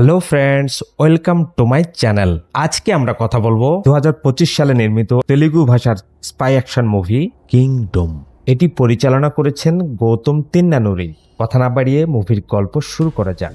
Hello friends welcome to my channel আজকে আমরা কথা বলব দু হাজার পঁচিশ সালে নির্মিত তেলুগু ভাষার স্পাই অ্যাকশন মুভি কিংডম এটি পরিচালনা করেছেন গৌতম তিন্নানুরি। কথা না বাড়িয়ে মুভির গল্প শুরু করা যাক।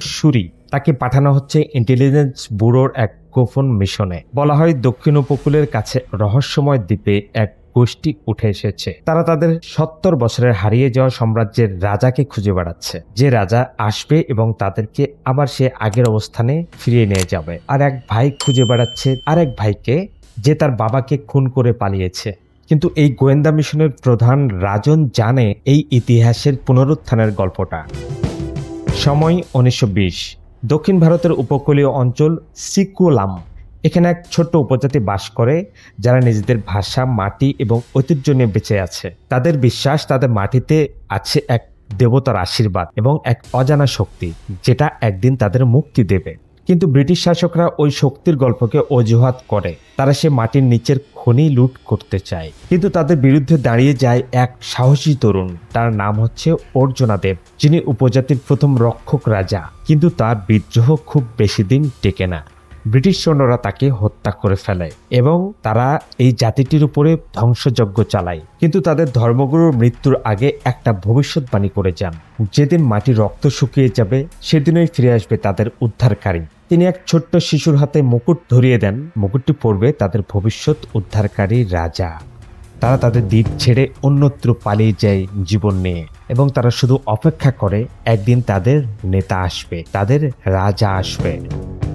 সুরি, তাকে পাঠানো হচ্ছে ইন্টেলিজেন্স ব্যুরোর এক গোপন মিশনে। বলা হয় দক্ষিণ উপকূলের কাছে রহস্যময় দ্বীপে এক গোষ্ঠী উঠে এসেছে। তারা তাদের সত্তর বছরের হারিয়ে যাওয়া সাম্রাজ্যের রাজাকে খুঁজে বেড়াচ্ছে। যে রাজা আসবে এবং তাদেরকে আবার সে আগের অবস্থানে ফিরিয়ে নিয়ে যাবে। আর এক ভাই খুঁজে বেড়াচ্ছে আর এক ভাইকে, যে তার বাবাকে খুন করে পালিয়েছে। কিন্তু এই গোয়েন্দা মিশনের প্রধান রাজন জানে এই ইতিহাসের পুনরুত্থানের গল্পটা। সময় উনিশশো বিশ। দক্ষিণ ভারতের উপকূলীয় অঞ্চল সিকুলাম। এখানে এক ছোট্ট উপজাতি বাস করে, যারা নিজেদের ভাষা, মাটি এবং ঐতিহ্য নিয়ে বেঁচে আছে। তাদের বিশ্বাস তাদের মাটিতে আছে এক দেবতার আশীর্বাদ এবং এক অজানা শক্তি, যেটা একদিন তাদের মুক্তি দেবে। কিন্তু ব্রিটিশ শাসকরা ওই শক্তির গল্পকে অজুহাত করে। তারা সে মাটির নিচের খনি লুট করতে চায়। কিন্তু তাদের বিরুদ্ধে দাঁড়িয়ে যায় এক সাহসী তরুণ। তার নাম হচ্ছে অর্জুনা দেব, যিনি উপজাতির প্রথম রক্ষক রাজা। কিন্তু তার বিদ্রোহ খুব বেশি দিন টেকে না। ব্রিটিশ সৈন্যরা তাকে হত্যা করে ফেলে এবং তারা এই জাতিটির উপরে ধ্বংসযজ্ঞ চালায়। কিন্তু তাদের ধর্মগুরুর মৃত্যুর আগে একটা ভবিষ্যৎবাণী করে যান। যেদিন মাটি রক্ত শুকিয়ে যাবে, সেদিনই ফিরে আসবে তাদের উদ্ধারকারী। তিনি এক ছোট্ট শিশুর হাতে মুকুট ধরিয়ে দেন। মুকুটটি পড়বে তাদের ভবিষ্যৎ উদ্ধারকারী রাজা। তারা তাদের দ্বীপ ছেড়ে অন্যত্র পালিয়ে যায় জীবন নিয়ে এবং তারা শুধু অপেক্ষা করে, একদিন তাদের নেতা আসবে, তাদের রাজা আসবে।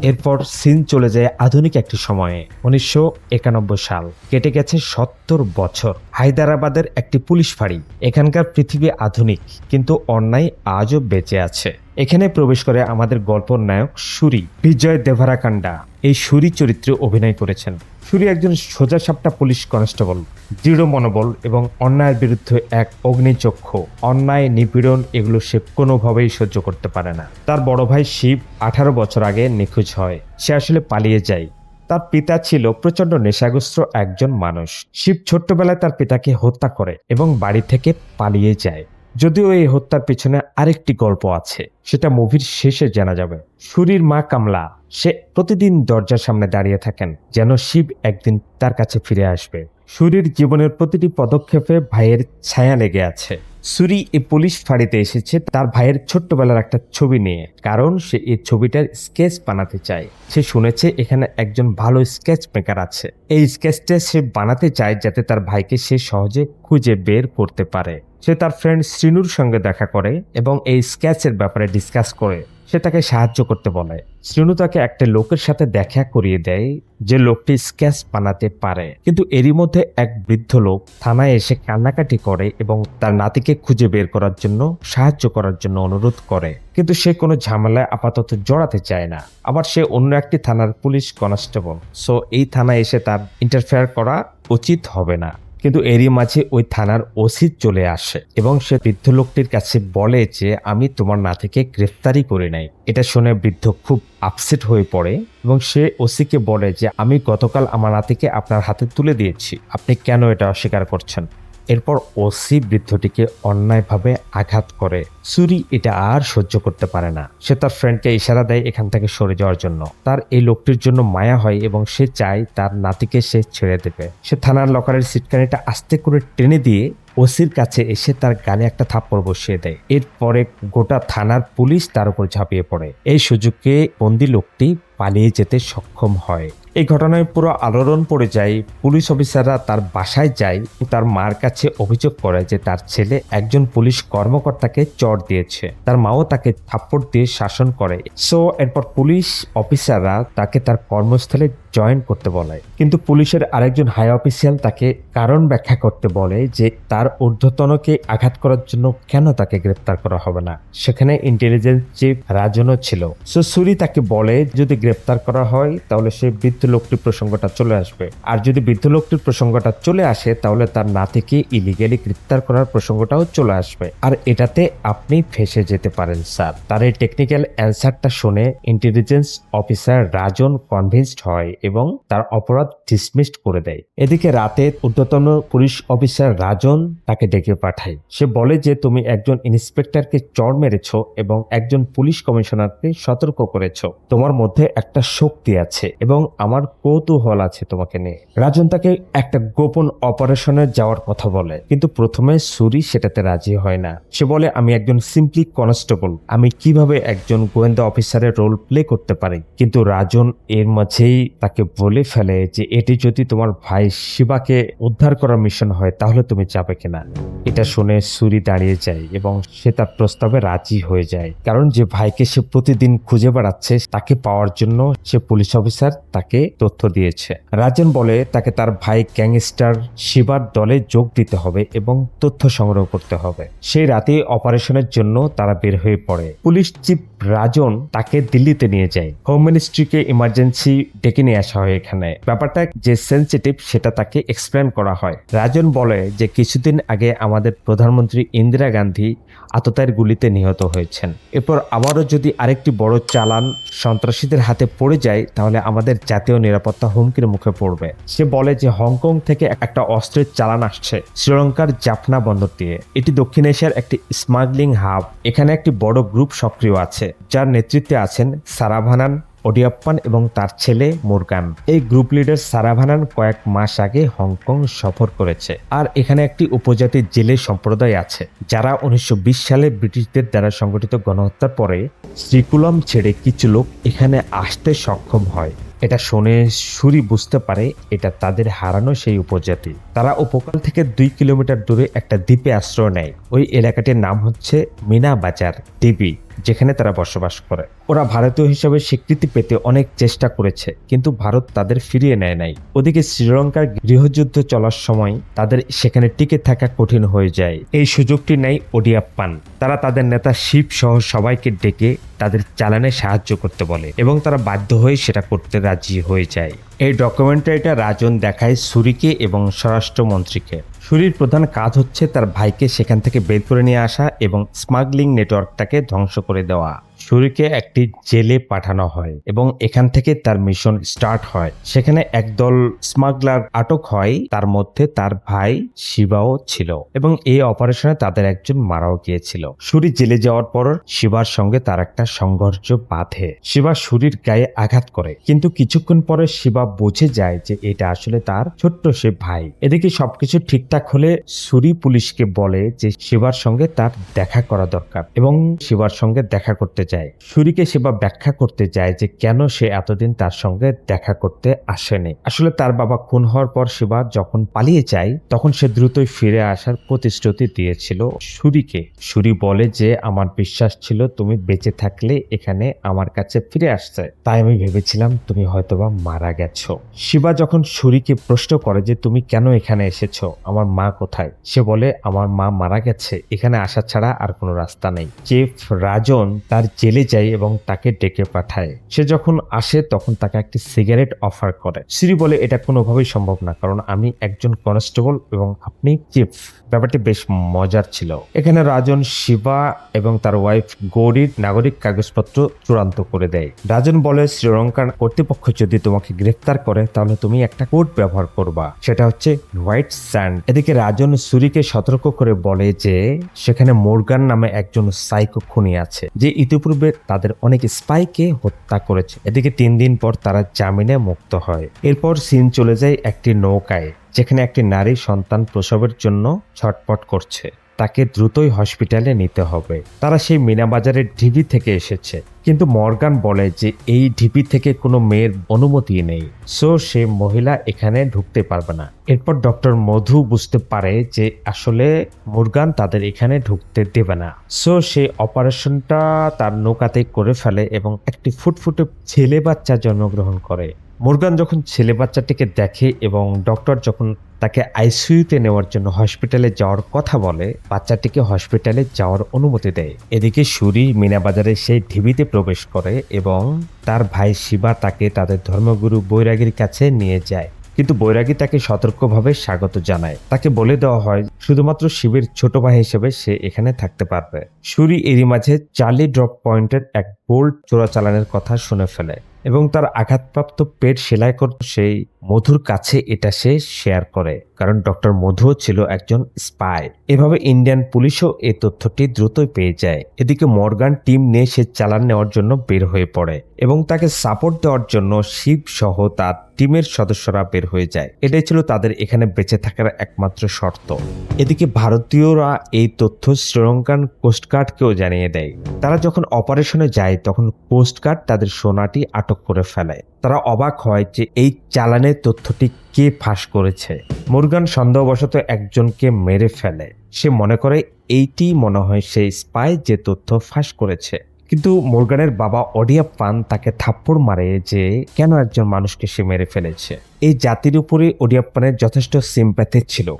এরপর সিন চলে যায় আধুনিক একটি সময়ে, উনিশশো একানব্বই সাল। কেটে গেছে সত্তর বছর। হায়দ্রাবাদের একটি পুলিশ ফাঁড়ি। এখানকার পৃথিবী আধুনিক, কিন্তু অন্যায় আজও বেঁচে আছে। এখানে প্রবেশ করে আমাদের গল্পর নায়ক সুরি, বিজয় দেভারাকান্ডা। এই সুরি চরিত্রে অভিনয় করেছেন। সুরি একজন সোজাসাপটা পুলিশ কনস্টেবল, দৃঢ় মনোবল এবং অন্যায়ের বিরুদ্ধে এক অগ্নিচক্ষু। অন্যায়, নিপীড়ন এগুলো সে কোনোভাবেই সহ্য করতে পারে না। তার বড় ভাই শিব আঠারো বছর আগে নিখোঁজ হয়। সে আসলে পালিয়ে যায়। তার পিতা ছিল প্রচণ্ড নেশাগ্রস্ত একজন মানুষ। শিব ছোট্টবেলায় তার পিতাকে হত্যা করে এবং বাড়ি থেকে পালিয়ে যায়। যদিও এই হত্যার পিছনে আরেকটি গল্প আছে। সেটা মুভির শেষে জানা যাবে। সুরির মা কামলা, সে প্রতিদিন দরজার সামনে দাঁড়িয়ে থাকেন, যেন শিব একদিন তার কাছে ফিরে আসবে। সুরির জীবনের প্রতিটি পদক্ষেপে ভাইয়ের ছায়া লেগে আছে। সুরি এই পুলিশ ফাঁড়িতে এসেছে তার ভাইয়ের ছোট্টবেলার একটা ছবি নিয়ে, কারণ সে এই ছবিটার স্কেচ বানাতে চায়। সে শুনেছে এখানে একজন ভালো স্কেচ মেকার আছে। এই স্কেচটা সে বানাতে চায় যাতে তার ভাইকে সে সহজে খুঁজে বের করতে পারে। সে তার ফ্রেন্ড শ্রীনুর সঙ্গে দেখা করে এবং এই স্কেচের ব্যাপারে ডিসকাস করে। সে তাকে সাহায্য করতে বলে। শ্রীনু তাকে একটা লোকের সাথে দেখা করিয়ে দেয় যে লোকটি স্কেচ বানাতে পারে। কিন্তু এরই মধ্যে এক বৃদ্ধ লোক থানায় এসে কান্নাকাটি করে এবং তার নাতিকে খুঁজে বের করার জন্য, সাহায্য করার জন্য অনুরোধ করে। কিন্তু সে কোনো ঝামেলায় আপাতত জড়াতে চায় না। আবার সে অন্য একটি থানার পুলিশ কনস্টেবল। সো এই থানায় এসে তার ইন্টারফেয়ার করা উচিত হবে না। কিন্তু এরই মাঝে ওই থানার ওসি চলে আসে এবং সে বৃদ্ধ লোকটির কাছে বলে যে, আমি তোমার নাতিকে গ্রেফতারি করে নাই। এটা শুনে বৃদ্ধ খুব আপসেট হয়ে পড়ে এবং সে ওসিকে বলে যে, আমি গতকাল আমার নাতিকে আপনার হাতে তুলে দিয়েছি। আপনি কেন এটা অস্বীকার করছেন? এরপর ওসি বৃদ্ধটিকে অন্যায়ভাবে আঘাত করে। সুরি এটা আর সহ্য করতে পারে না। সে তার ফ্রেন্ডকে ইশারা দেয় এখান থেকে সরে যাওয়ার জন্য। তার এই লোকটির জন্য মায়া হয় এবং সে চায় তার নাতিকে সে ছেড়ে দেবে। সে থানার লকারের সিটকানিটা আস্তে করে টেনে দিয়ে ওসির কাছে এসে তার গালে একটা থাপ্পড় বসিয়ে দেয়। এরপরে গোটা থানার পুলিশ তার উপর ঝাঁপিয়ে পড়ে। এই সুযোগে বন্দি লোকটি পালিয়ে যেতে সক্ষম হয়। এই ঘটনায় পুরো আলোড়ন পড়ে যায়। পুলিশ অফিসাররা তার বাসায় যায়। তার মার কাছে অভিযোগ করে যে তার ছেলে একজন পুলিশ কর্মকর্তাকে চড় দিয়েছে। তার মাও তাকে থাপ্পড় দিয়ে শাসন করে। সো এরপর পুলিশ অফিসাররা তাকে তার কর্মস্থলে জয়েন করতে বলে। কিন্তু পুলিশের আরেকজন হাই অফিসিয়াল তাকে কারণ ব্যাখ্যা করতে বলে যে তার ঊর্ধ্বতনকে আঘাত করার জন্য কেন তাকে গ্রেপ্তার করা হবে না। সেখানে ইন্টেলিজেন্স চিফ রাজনও ছিল। সো সুরি তাকে বলে, যদি গ্রেপ্তার করা হয়, তাহলে সে বৃদ্ধ লোকটির প্রসঙ্গটা চলে আসবে। আর যদি বৃদ্ধ লোকটির প্রসঙ্গটা চলে আসে, তাহলে তার নাতিকে ইলিগেলি গ্রেপ্তার করার প্রসঙ্গটাও চলে আসবে। আর এটাতে আপনি ফেসে যেতে পারেন, স্যার। তার এই টেকনিক্যাল অ্যান্সারটা শুনে ইন্টেলিজেন্স অফিসার রাজন কনভিন্সড হয় এবং তার অপরাধ ডিসমিসড করে দেয়। এদিকে রাতে ঊর্ধ্বতন পুলিশ অফিসার রাজন তাকে ডেকে পাঠায়। সে বলে যে, তুমি একজন ইন্সপেক্টরকে চড় মেরেছ এবং একজন পুলিশ কমিশনারকে সতর্ক করেছ। তোমার মধ্যে একটা শক্তি আছে এবং আমার কৌতূহল আছে তোমাকে নিয়ে। রাজন তাকে একটা গোপন অপারেশনে যাওয়ার কথা বলে, কিন্তু প্রথমে সুরি সেটাতে রাজি হয় না। সে বলে, আমি একজন সিম্পলি কনস্টেবল। আমি কীভাবে একজন গোয়েন্দা অফিসারের রোল প্লে করতে পারি? কিন্তু রাজন এর মাঝেই তাকে বলে ফেলে যে এটি যদি তোমার ভাই শিবাকে উদ্ধার করার মিশন হয়, তাহলে তুমি যাবে কিনা? এটা শুনে সুরি দাঁড়িয়ে যায় এবং সে তার প্রস্তাবে রাজি হয়ে যায়। কারণ যে ভাইকে সে প্রতিদিন খুঁজে বেড়াচ্ছে, তাকে পাওয়ার জন্য সে পুলিশ অফিসার তাকে তথ্য দিয়েছে। রাজন বলে, তাকে তার ভাই গ্যাংস্টার শিবার দলে যোগ দিতে হবে এবং তথ্য সংগ্রহ করতে হবে। সেই রাতে অপারেশনের জন্য তারা বের হয়ে পড়ে। পুলিশ চিফ রাজন তাকে দিল্লিতে নিয়ে যায়। হোম মিনিস্ট্রিকে ইমার্জেন্সি ডেকে নিয়ে আসা হয় এখানে। ব্যাপারটা যে সেন্সিটিভ সেটা তাকে এক্সপ্লেন করা হয়। রাজন বলে যে কিছুদিন আগে আমাদের প্রধানমন্ত্রী ইন্দিরা গান্ধী আততায়ের গুলিতে নিহত হয়েছেন। এরপর আবারও যদি আরেকটি বড় চালান সন্ত্রাসীদের হাতে পড়ে যায়, তাহলে আমাদের জাতীয় নিরাপত্তা হুমকির মুখে পড়বে। সে বলে যে হংকং থেকে একটা অস্ত্রের চালান আসছে শ্রীলঙ্কার জাফনা বন্দর দিয়ে। এটি দক্ষিণ এশিয়ার একটি স্মাগলিং হাব। এখানে একটি বড় গ্রুপ সক্রিয় আছে। যার নেতৃত্বে আছেন সারাভানান ওডিয়াপ্পান এবং তার ছেলে মুরগান। এই গ্রুপ লিডার সারাভানান কয়েক মাস আগে হংকং সফর করেছে। আর এখানে একটি উপজাতি জেলে সম্প্রদায় আছে, যারা উনিশশো বিশ সালে ব্রিটিশদের দ্বারা সংগঠিত গণহত্যার পরে শ্রীকুলম ছেড়ে কিছু লোক এখানে আসতে সক্ষম হয়। এটা শুনে সুরি বুঝতে পারে এটা তাদের হারানো সেই উপজাতি। তারা উপকূল থেকে দুই কিলোমিটার দূরে একটা দ্বীপে আশ্রয় নেয়। ওই এলাকাটির নাম হচ্ছে মিনা বাজার দ্বীপি যেখানে তারা বসবাস করে। ওরা ভারতীয় হিসেবে স্বীকৃতি পেতে অনেক চেষ্টা করেছে, কিন্তু ভারত তাদের ফিরিয়ে নেয় নাই। ওদিকে শ্রীলঙ্কার গৃহযুদ্ধ চলার সময় তাদের সেখানে টিকে থাকা কঠিন হয়ে যায়। এই সুযোগটি নেয় ওডিয়াপ্পান তারা তাদের নেতা শিব সহ সবাইকে ডেকে তাদের চালানে সাহায্য করতে বলে এবং তারা বাধ্য হয়ে সেটা করতে রাজি হয়ে যায়। এই ডকুমেন্টারিটা রাজন দেখায় সুরিকে এবং স্বরাষ্ট্রমন্ত্রীকে। সুরির প্রধান কাজ হচ্ছে তার ভাইকে সেখান থেকে বের করে নিয়ে আসা এবং স্মাগলিং নেটওয়ার্কটাকে ধ্বংস করে দেওয়া। সুরিকে একটি জেলে পাঠানো হয় এবং এখান থেকে তার মিশন স্টার্ট হয়। সেখানে একদল স্মাগলার আটক হয়, তার মধ্যে তার ভাই শিবাও ছিল এবং এই অপারেশনে তাদের একজন মারাও গিয়েছিল। সুরি জেলে যাওয়ার পর শিবার সঙ্গে তার একটা সংঘর্ষ বাঁধে। শিবা সুরির গায়ে আঘাত করে, কিন্তু কিছুক্ষণ পরে শিবা বুঝে যায় যে এটা আসলে তার ছোট্ট সে ভাই। এদিকে সবকিছু ঠিকঠাক হলে সুরি পুলিশকে বলে যে শিবার সঙ্গে তার দেখা করা দরকার এবং শিবার সঙ্গে দেখা করতে যায়। সুরিকে সেবা ব্যাখ্যা করতে যায় যে কেন সে এতদিন তার সঙ্গে দেখা করতে আসেনি। আসলে তার বাবা খুন হওয়ার পর শিবা যখন পালিয়ে যায়, তখন সে দ্রুতই ফিরে আসার প্রতিশ্রুতি দিয়েছিল সুরিকে। সুরি বলে যে, আমার বিশ্বাস ছিল তুমি বেঁচে থাকলে এখানে আমার কাছে ফিরে আসছে তাই আমি ভেবেছিলাম তুমি হয়তোবা মারা গেছো। শিবা যখন সুরিকে প্রশ্ন করে যে, তুমি কেন এখানে এসেছ? আমার মা কোথায়? সে বলে, আমার মা মারা গেছে। এখানে আসা ছাড়া আর কোনো রাস্তা নেই। চিফ রাজন তার জেলে যায় এবং তাকে ডেকে পাঠায়। সে যখন আসে তখন তাকে একটি সিগারেট অফার করে। সিরি বলে, এটা কোনোভাবেই সম্ভব না, কারণ আমি একজন কনস্টেবল এবং আপনি চিফ। ব্যাপারটি বেশ মজার ছিল। এখানে রাজন শিবা এবং তার ওয়াইফ গৌরীর নাগরিক কাগজপত্র চূড়ান্ত করে দেয়। রাজন বলে, শ্রীলঙ্কার কর্তৃপক্ষ যদি তোমাকে গ্রেফতার করে, তাহলে তুমি একটা কোড ব্যবহার করবা। সেটা হচ্ছে হোয়াইট স্যান্ড। এদিকে রাজন সুরিকে সতর্ক করে বলে যে, সেখানে মোরগান নামে একজন সাইকো খুনি আছে, যে ইতিপূর্বে তাদের অনেক স্পাইকে হত্যা করেছে। এদিকে তিন দিন পর তারা জামিনে মুক্ত হয়। এরপর সিন চলে যায় একটি নৌকায়, যেখানে একটি নারী সন্তান প্রসবের জন্য ছটপট করছে। তাকে দ্রুতই হসপিটালে নিতে হবে। তারা সেই মিনাবাজারের ঢিবি থেকে এসেছে। কিন্তু মর্গান বলে যে এই ঢিবি থেকে কোনো মেয়ের অনুমতি নেই। সো সে মহিলা এখানে ঢুকতে পারবে না। এরপর ডক্টর মধু বুঝতে পারে যে আসলে মুরগান তাদের এখানে ঢুকতে দেবে না। সো সে অপারেশনটা তার নৌকাতে করে ফেলে এবং একটি ফুটফুটে ছেলে বাচ্চা জন্মগ্রহণ করে। মুরগান যখন ছেলে বাচ্চাটিকে দেখে এবং ডক্টর যখন তাকে আইসিইউতে নেওয়ার জন্য হসপিটালে যাওয়ার কথা বলে, বাচ্চাটিকে হসপিটালে যাওয়ার অনুমতি দেয়। এদিকে সুরি মিনাবাজারে সেই ঢিবিতে প্রবেশ করে এবং তার ভাই শিবা তাকে তাদের ধর্মগুরু বৈরাগীর কাছে নিয়ে যায়। কিন্তু বৈরাগী তাকে সতর্কভাবে স্বাগত জানায়। তাকে বলে দেওয়া হয়, শুধুমাত্র শিবের ছোট ভাই হিসেবে সে এখানে থাকতে পারবে। সুরি এরই মাঝে চার্লি ড্রপ পয়েন্টের এক বোল্ট চোরাচালানের কথা শুনে ফেলে। এবং তার আঘাতপ্রাপ্ত পেট সেলাই করতে সেই মধুর কাছে এটা সে শেয়ার করে। কারণ ডক্টর মধুও ছিল একজন স্পাই। এভাবে ইন্ডিয়ান পুলিশও এই তথ্যটি দ্রুতই পেয়ে যায়। এদিকে মর্গান টিম নিয়ে সে চালান নেওয়ার জন্য বের হয়ে পড়ে এবং তাকে সাপোর্ট দেওয়ার জন্য শিব সহ তার টিমের সদস্যরা বের হয়ে যায়। এটাই ছিল তাদের এখানে বেঁচে থাকার একমাত্র শর্ত। এদিকে ভারতীয়রা এই তথ্য শ্রীলঙ্কান কোস্টগার্ডকেও জানিয়ে দেয়। তারা যখন অপারেশনে যায়, তখন কোস্টগার্ড তাদের সোনাটি আটক করে ফেলে। তারা অবাক হয় যে এই চালানের তথ্যটি কে ফাঁস করেছে? মুরগান সন্দেহবশত একজনকে মেরে ফেলে। সে মনে করে এইটি মনে হয় সেই স্পাই যে তথ্য ফাঁস করেছে। কিন্তু মোরগানের বাবা অডিয়াপ্পান তাকে থাপ্পড় মারে যে কেন একজন মানুষকে সে মেরে ফেলেছে। এই জাতির উপরে ওডিয়াপ্পানের যথেষ্ট সিম্প্যাথি ছিল।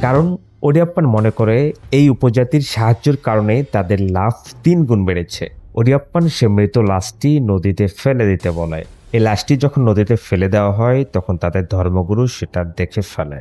কারণ ওডিয়াপ্পান মনে করে এই উপজাতির সাহায্যের কারণে তাদের লাভ তিন গুণ বেড়েছে ওডিয়াপ্পান সে মৃত লাশটি নদীতে ফেলে দিতে বলে। এই লাশটি যখন নদীতে ফেলে দেওয়া হয়, তখন তাদের ধর্মগুরু সেটা দেখে ফেলে।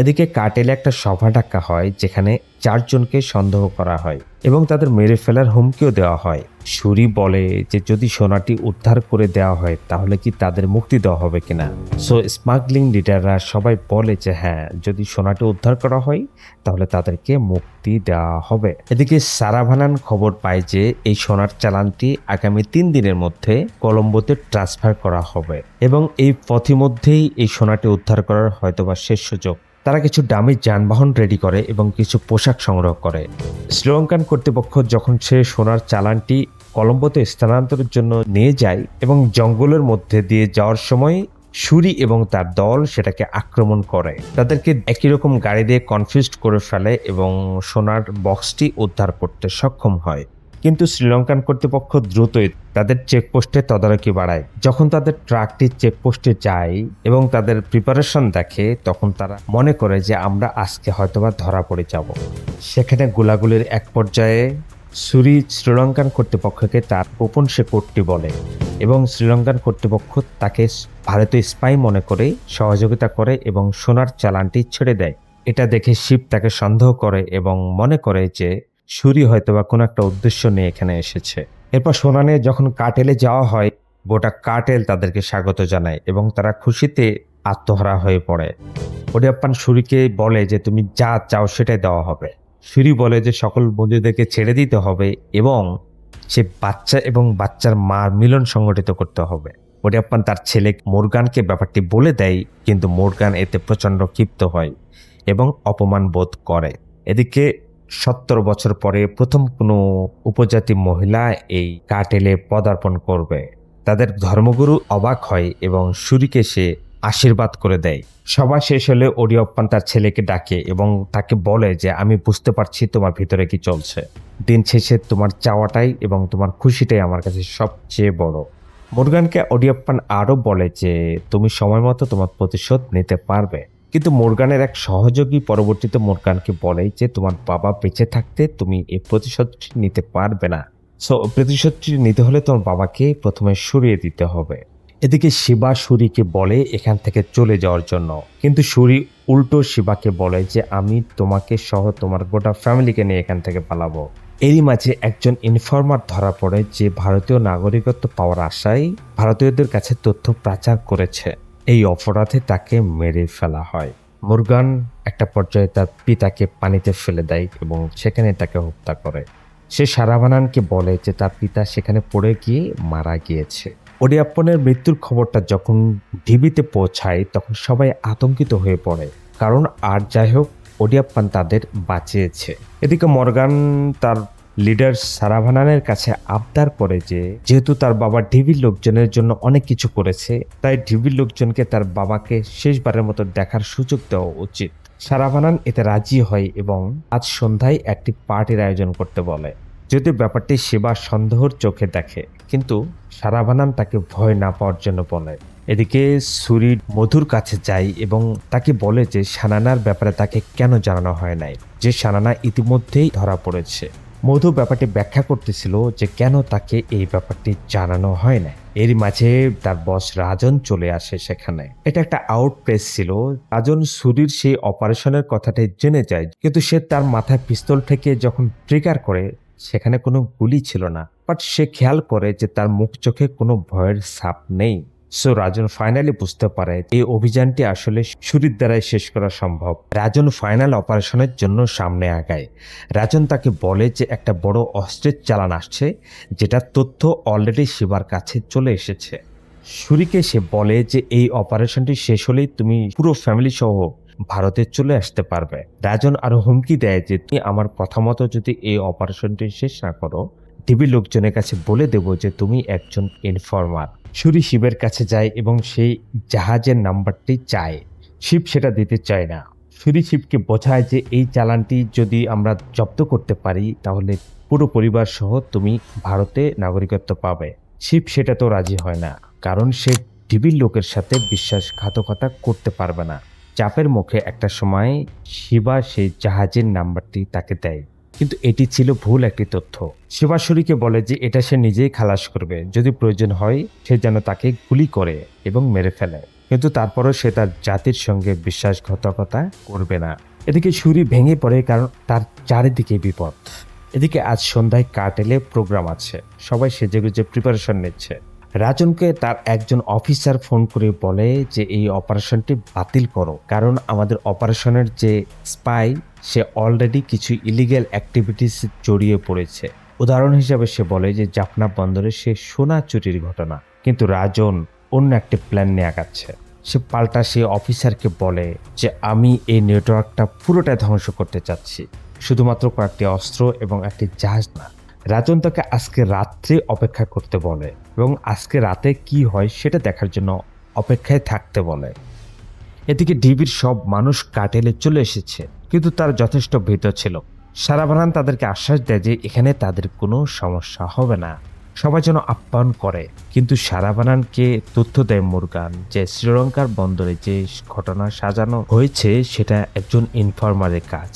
এদিকে কাটেলে একটা সভা ডাকা হয়, যেখানে চারজনকে সন্দেহ করা হয়। এবং তাদের মেরে ফেলার হুমকিও দেওয়া হয়। সুরি বলে যে, যদি সোনাটি উদ্ধার করে দেওয়া হয়, তাহলে কি তাদের মুক্তি দেওয়া হবে কিনা? সো স্মাগলিং লিডাররা সবাই বলে যে হ্যাঁ যদি সোনাটি উদ্ধার করা হয়, তাহলে তাদেরকে মুক্তি দেওয়া হবে। এদিকে সারাভানান খবর পায় যে, এই সোনার চালানটি আগামী তিন দিনের মধ্যে কলম্বোতে ট্রান্সফার করা হবে এবং এই পথিমধ্যেই এই সোনাটি উদ্ধার করার হয়তোবা শেষ সুযোগ। তারা কিছু দামি যানবাহন রেডি করে এবং কিছু পোশাক সংগ্রহ করে। শ্রীলঙ্কান কর্তৃপক্ষ যখন সে সোনার চালানটি কলম্বোতে স্থানান্তরের জন্য নিয়ে যায় এবং জঙ্গলের মধ্যে দিয়ে যাওয়ার সময় সুরি এবং তার দল সেটাকে আক্রমণ করে। তাদেরকে একই রকম গাড়ি দিয়ে কনফিউজড করে ফেলে এবং সোনার বক্সটি উদ্ধার করতে সক্ষম হয়। কিন্তু শ্রীলঙ্কান কর্তৃপক্ষ দ্রুতই তাদের চেকপোস্টে তদারকি বাড়ায়। যখন তাদের ট্রাকটি চেকপোস্টে যায় এবং তাদের প্রিপারেশন দেখে, তখন তারা মনে করে যে আমরা আজকে হয়তোবা ধরা পড়ে যাব। সেখানে গোলাগুলির এক পর্যায়ে সুরি শ্রীলঙ্কান কর্তৃপক্ষকে তার গোপন সে কোটটি বলে এবং শ্রীলঙ্কান কর্তৃপক্ষ তাকে ভারতীয় স্পাই মনে করে সহযোগিতা করে এবং সোনার চালানটি ছেড়ে দেয়। এটা দেখে শিব তাকে সন্দেহ করে এবং মনে করে যে সুরি হয়তোবা কোনো একটা উদ্দেশ্য নিয়ে এখানে এসেছে। এরপর সোনা নিয়ে যখন কাটেলে যাওয়া হয় গোটা কাটেল তাদেরকে স্বাগত জানায় এবং তারা খুশিতে আত্মহারা হয়ে পড়ে। ওডিয়াপ্পান সুরিকে বলে যে, তুমি যা চাও সেটাই দেওয়া হবে। সুরি বলে যে, সকল বন্ধুদেরকে ছেড়ে দিতে হবে এবং সে বাচ্চা এবং বাচ্চার মার মিলন সংগঠিত করতে হবে। ওডিয়াপ্পান তার ছেলে মোরগানকে ব্যাপারটি বলে দেয়, কিন্তু মোরগান এতে প্রচণ্ড ক্ষিপ্ত হয় এবং অপমান বোধ করে। এদিকে সত্তর বছর পরে প্রথম কোনো উপজাতি মহিলা এই কাটেলে পদার্পণ করবে। তাদের ধর্মগুরু অবাক হয় এবং সুরিকে সে আশীর্বাদ করে দেয়। সভা শেষ হলে ওডিয়প্পান তার ছেলেকে ডাকে এবং তাকে বলে যে, আমি বুঝতে পারছি তোমার ভিতরে কি চলছে। দিন শেষে তোমার চাওয়াটাই এবং তোমার খুশিটাই আমার কাছে সবচেয়ে বড়। মুরগানকে ওডিয়প্পান আরও বলে যে, তুমি সময় মতো তোমার প্রতিশোধ নিতে পারবে। কিন্তু মোরগানের এক সহযোগী পরবর্তীতে মোরগানকে বলে যে, তোমার বাবা বেঁচে থাকতে তুমি এই প্রতিশোধটি নিতে পারবে না। সো প্রতিশোধটি নিতে হলে তোমার বাবাকে প্রথমে সরিয়ে দিতে হবে। এদিকে শিবা সুরিকে বলে এখান থেকে চলে যাওয়ার জন্য। কিন্তু সুরি উল্টো শিবাকে বলে যে, আমি তোমাকে সহ তোমার গোটা ফ্যামিলিকে নিয়ে এখান থেকে পালাবো। এরই মাঝে একজন ইনফর্মার ধরা পড়ে যে, ভারতীয় নাগরিকত্ব পাওয়ার আশায় ভারতীয়দের কাছে তথ্য পাচার করেছে। এই অপরাধে তাকে মেরে ফেলা হয়। মুরগান একটা পর্যায়ে তার পিতাকে পানিতে ফেলে দেয় এবং সেখানে তাকে হত্যা করে। সে সারাভানানকে বলে যে তার পিতা সেখানে পড়ে গিয়ে মারা গিয়েছে। ওডিয়াপ্পনের মৃত্যুর খবরটা যখন ঢিবিতে পৌঁছায়, তখন সবাই আতঙ্কিত হয়ে পড়ে। কারণ আর যাই হোক, ওডিয়াপ্পান তাদের বাঁচিয়েছে। এদিকে মর্গান তার লিডার সারাভানানের কাছে আবদার করে যে, যেহেতু তার বাবা ঢিবির লোকজনের জন্য অনেক কিছু করেছে, তাই ঢিবির লোকজনকে তার বাবাকে শেষবারের মতো দেখার সুযোগ দেওয়া উচিত। সারাভানান এতে রাজি হয় এবং আজ সন্ধ্যায় একটি পার্টির আয়োজন করতে বলে। যদিও ব্যাপারটি সেবা সন্দেহর চোখে দেখে, কিন্তু সারাভানান তাকে ভয় না পাওয়ার জন্য বলে। এদিকে সুরি মধুর কাছে যায় এবং তাকে বলে যে, সানানার ব্যাপারে তাকে কেন জানানো হয় নাই, যে সানানা ইতিমধ্যেই ধরা পড়েছে। মধু ব্যাপারটি ব্যাখ্যা করতেছিল যে কেন তাকে এই ব্যাপারটি জানানো হয় না এর মাঝে তার বস রাজন চলে আসে সেখানে। এটা একটা আউট প্রেস ছিল। রাজন সুরির সেই অপারেশনের কথাটাই জেনে যায়, কিন্তু সে তার মাথায় পিস্তল থেকে যখন ট্রিগার করে, সেখানে কোনো গুলি ছিল না। বাট সে খেয়াল করে যে তার মুখ চোখে কোনো ভয়ের ছাপ নেই। সো রাজন ফাইনালি বুঝতে পারে এই অভিযানটি আসলে সুরির দ্বারাই শেষ করা সম্ভব। রাজন ফাইনাল অপারেশনের জন্য সামনে আগায়। রাজন তাকে বলে যে একটা বড় অস্ত্রের চালান আসছে, যেটা তথ্য অলরেডি শিবার কাছে চলে এসেছে। সুরিকে সে বলে যে এই অপারেশনটি শেষ হলেই তুমি পুরো ফ্যামিলি সহ ভারতে চলে আসতে পারবে। রাজন আরও হুমকি দেয় যে, তুমি আমার কথা মতো যদি এই অপারেশনটি শেষ না করো টিভি লোকজনের কাছে বলে দেব যে তুমি একজন ইনফর্মার সুরি শিবের কাছে যায় এবং সেই জাহাজের নাম্বারটি চায়। শিব সেটা দিতে চায় না। সুরি শিবকে বোঝায় যে এই চালানটি যদি আমরা জব্দ করতে পারি, তাহলে পুরো পরিবার সহ তুমি ভারতে নাগরিকত্ব পাবে। শিব সেটা তো রাজি হয় না, কারণ সে টিভির লোকের সাথে বিশ্বাসঘাতকতা করতে পারবে না। চাপের মুখে একটা সময় শিবা সেই জাহাজের নাম্বারটি তাকে দেয়। কিন্তু এটি ছিল ভুল একটি তথ্য। শিবাশুরীকে বলে যে এটা সে নিজেই খালাস করবে। যদি প্রয়োজন হয়, সে যেন তাকে গুলি করে এবং মেরে ফেলে। কিন্তু তারপরও সে তার জাতির সঙ্গে বিশ্বাসঘাতকতা করবে না। এদিকে সুরি ভেঙে পড়ে কারণ তার চারিদিকে বিপদ। এদিকে আজ সন্ধ্যায় কাটেলে প্রোগ্রাম আছে। সবাই সেজেগুজে প্রিপারেশন নিচ্ছে। রাজনকে তার একজন অফিসার ফোন করে বলে যে এই অপারেশনটি বাতিল করো। কারণ আমাদের অপারেশনের যে স্পাই, সে অলরেডি কিছু ইলিগ্যাল অ্যাক্টিভিটিস জড়িয়ে পড়েছে। উদাহরণ হিসাবে সে বলে যে জাফনা বন্দরে সে সোনা চুরির ঘটনা, কিন্তু রাজন অন্য একটি প্ল্যান নিয়ে আগাচ্ছে। সে পাল্টা সে অফিসারকে বলে যে আমি এই নেটওয়ার্কটা পুরোটাই ধ্বংস করতে চাচ্ছি। শুধুমাত্র কয়েকটি অস্ত্র এবং একটি জাহাজ না রাজন তাকে আজকে রাত্রে অপেক্ষা করতে বলে এবং আজকে রাতে কি হয় সেটা দেখার জন্য অপেক্ষায় থাকতে বলে। এদিকে ডিবির সব মানুষ কাটেলে চলে এসেছে, কিন্তু তারা যথেষ্ট ভীত ছিল। সারাবানান তাদেরকে আশ্বাস দেয় যে এখানে তাদের কোনো সমস্যা হবে না। সবাই যেন আপ্যায়ন করে, কিন্তু সারাবানানকে তথ্য দেয় মুরগান যে শ্রীলঙ্কার বন্দরে যে ঘটনা সাজানো হয়েছে সেটা একজন ইনফরমারের কাজ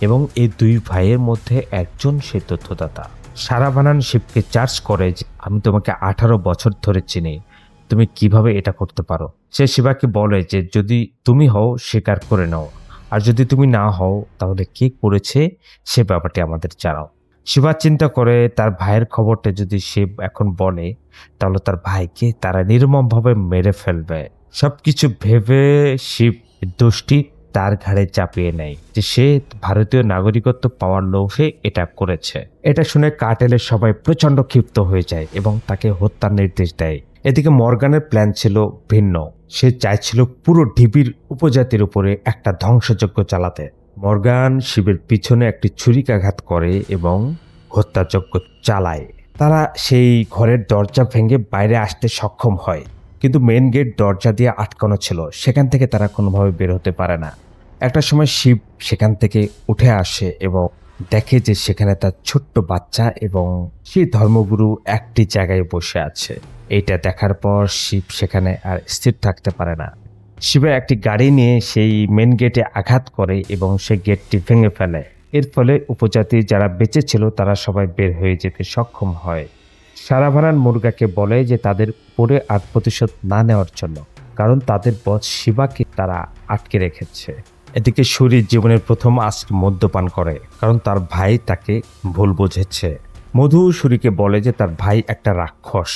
এবং এই দুই ভাইয়ের মধ্যে একজন সে তথ্যদাতা। সারাবানান শিবকে চার্জ করে যে আমি তোমাকে আঠারো বছর ধরে চিনি, তুমি কীভাবে এটা করতে পারো? সে শিবাকে বলে যে যদি তুমি হও, স্বীকার করে নাও। আর যদি তুমি না হও, তাহলে কে করেছে? সে ব্যাপারটি আমাদের জানাও। শিবা চিন্তা করে তার ভাইয়ের খবরটা যদি শিব এখন বলে, তাহলে তার ভাইকে তারা নির্মমভাবে মেরে ফেলবে। সব কিছু ভেবে শিব দোষটি তার ঘাড়ে চাপিয়ে নেয় যে সে ভারতীয় নাগরিকত্ব পাওয়ার লোভে এটা করেছে। এটা শুনে কার্টেলের সবাই প্রচণ্ড ক্ষিপ্ত হয়ে যায় এবং তাকে হত্যার নির্দেশ দেয়। এদিকে মর্গানের প্ল্যান ছিল ভিন্ন। সে চাইছিল পুরো ঢিবির উপজাতির উপরে একটা ধ্বংসযজ্ঞ চালাতে। মর্গান শিবের পিছনে একটি ছুরিকাঘাত করে এবং হত্যাযজ্ঞ চালায়। তারা সেই ঘরের দরজা ভেঙে বাইরে আসতে সক্ষম হয়। কিন্তু মেন গেট দরজা দিয়ে আটকানো ছিল, সেখান থেকে তারা কোনোভাবে বের হতে পারে না। একটা সময় শিব সেখান থেকে উঠে আসে এবং দেখে যে সেখানে তার ছোট্ট বাচ্চা এবং সেই ধর্মগুরু একটি জায়গায় বসে আছে। এইটা দেখার পর শিব সেখানে আর স্থির থাকতে পারে না। শিবা একটি গাড়ি নিয়ে সেই মেন গেটে আঘাত করে এবং সে গেটটি ভেঙে ফেলে। এর ফলে উপজাতি যারা বেঁচে ছিল তারা সবাই বের হয়ে যেতে সক্ষম হয়। সারাভারান মুরগাকে বলে যে তাদের উপরে আর প্রতিশোধ না নেওয়ার জন্য, কারণ তাদের বস শিবাকে তারা আটকে রেখেছে। এদিকে সুরির জীবনের প্রথম আস্ক মদ্যপান করে, কারণ তার ভাই তাকে ভুল বুঝেছে। মধু সুরিকে বলে যে তার ভাই একটা রাক্ষস।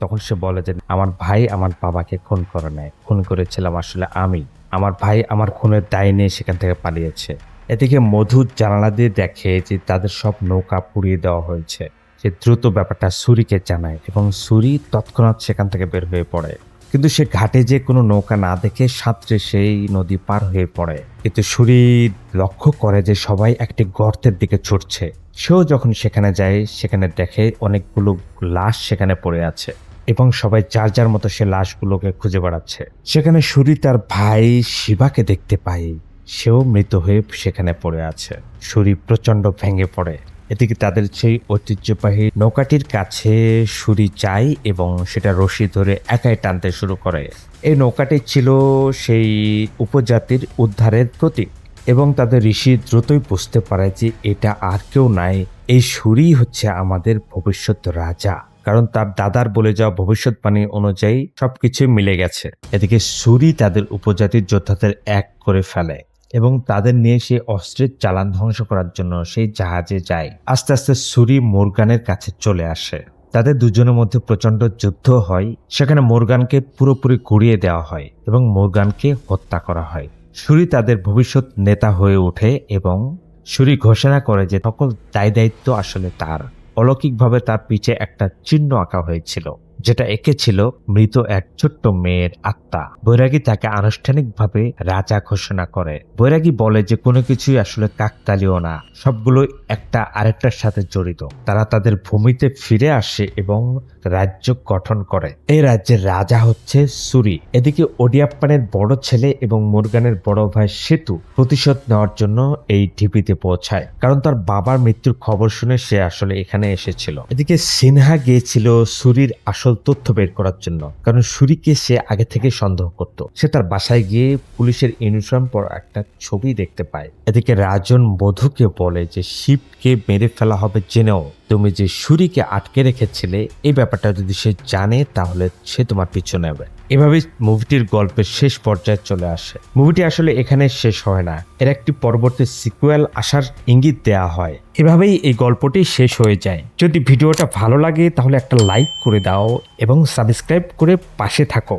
তখন সে বলে যে, আমার ভাই আমার বাবাকে খুন করে নেয়। খুন করেছিলাম আসলে আমি। আমার ভাই আমার খুনের দায় নিয়ে সেখান থেকে পালিয়েছে। এদিকে মধু জানালা দিয়ে দেখে যে তাদের সব নৌকা পুড়িয়ে দেওয়া হয়েছে। সে দ্রুত ব্যাপারটা সুরিকে জানায় এবং সুরি তৎক্ষণাৎ সেখান থেকে বের হয়ে পড়ে। কিন্তু সে ঘাটে যে কোনো নৌকা না দেখে সাঁতরে সেই নদী পার হয়ে পড়ে। কিন্তু সুরি লক্ষ্য করে যে সবাই একটি গর্তের দিকে ছুটছে। সেও যখন সেখানে যায়, সেখানে দেখে অনেকগুলো লাশ সেখানে পড়ে আছে এবং সবাই যার যার মতো সে লাশগুলোকে খুঁজে বেড়াচ্ছে। সেখানে সুরি তার ভাই শিবাকে দেখতে পায়। সেও মৃত হয়ে সেখানে পড়ে আছে। সুরি প্রচণ্ড ভেঙে পড়ে। এদিকে তাদের সেই ঐতিহ্যবাহী নৌকাটির কাছে সুরি যায় এবং সেটা রশি ধরে একাই টানতে শুরু করে। এই নৌকাটি ছিল সেই উপজাতির উদ্ধারের প্রতীক এবং তাদের ঋষি দ্রুতই বুঝতে পারে যে এটা আর কেউ নাই। এই সুরি হচ্ছে আমাদের ভবিষ্যৎ রাজা, কারণ তার দাদার বলে যাওয়া ভবিষ্যৎবাণী অনুযায়ী সবকিছু মিলে গেছে। এদিকে সুরি তাদের উপজাতির যোদ্ধাদের এক করে ফেলে। এবং তাদের নিয়ে সে অস্ত্রের চালান ধ্বংস করার জন্য সেই জাহাজে যায়। আস্তে আস্তে সুরি মোরগানের কাছে চলে আসে। তাদের দুজনের মধ্যে প্রচণ্ড যুদ্ধ হয়। সেখানে মোরগানকে পুরোপুরি ঘুরিয়ে দেওয়া হয় এবং মোরগানকে হত্যা করা হয়। সুরি তাদের ভবিষ্যৎ নেতা হয়ে ওঠে এবং সুরি ঘোষণা করে যে সকল দায় দায়িত্ব আসলে তার। অলৌকিকভাবে তার পিছে একটা চিহ্ন আঁকা হয়েছিল। যেটা এঁকেছিল মৃত এক ছোট্ট মেয়ের আত্মা। বৈরাগী তাকে আনুষ্ঠানিকভাবে রাজা ঘোষণা করে। বৈরাগী বলে যে কোনো কিছুই আসলে কাকতালীয় না, সবগুলো একটা আরেকটার সাথে জড়িত। তারা তাদের ভূমিতে ফিরে আসে এবং রাজ্য গঠন করে। এই রাজ্যের রাজা হচ্ছে সুরি। এদিকে ওডিয়াপ্পানের বড় ছেলে এবং মুরগানের বড় ভাই সেতু প্রতিশোধ নেওয়ার জন্য এই ঢিপিতে পৌঁছায়। কারণ তার বাবার মৃত্যুর খবর শুনে সে আসলে এখানে এসেছিল। এদিকে সিনহা গিয়েছিল সুরির আসল তথ্য বের করার জন্য। কারণ সুরিকে সে আগে থেকে সন্দেহ করত। সে তার বাসায় গিয়ে পুলিশের ইউনিফর্ম পর একটা ছবি দেখতে পায়। এদিকে রাজন মধুকে বলে যে শিবকে মেরে ফেলা হবে জেনেও। তুমি যে সুরিকে আটকে রেখেছিলে, এই ব্যাপারটা যদি সে জানে, তাহলে সে তোমার পিছু নেবে। এভাবেই মুভিটির গল্পের শেষ পর্যায়ে চলে আসে। মুভিটি আসলে এখানে শেষ হয় না। এর একটি পরবর্তী সিকুয়েল আসার ইঙ্গিত দেয়া হয়। এভাবেই এই গল্পটি শেষ হয়ে যায়। যদি ভিডিওটা ভালো লাগে, তাহলে একটা লাইক করে দাও এবং সাবস্ক্রাইব করে পাশে থাকো।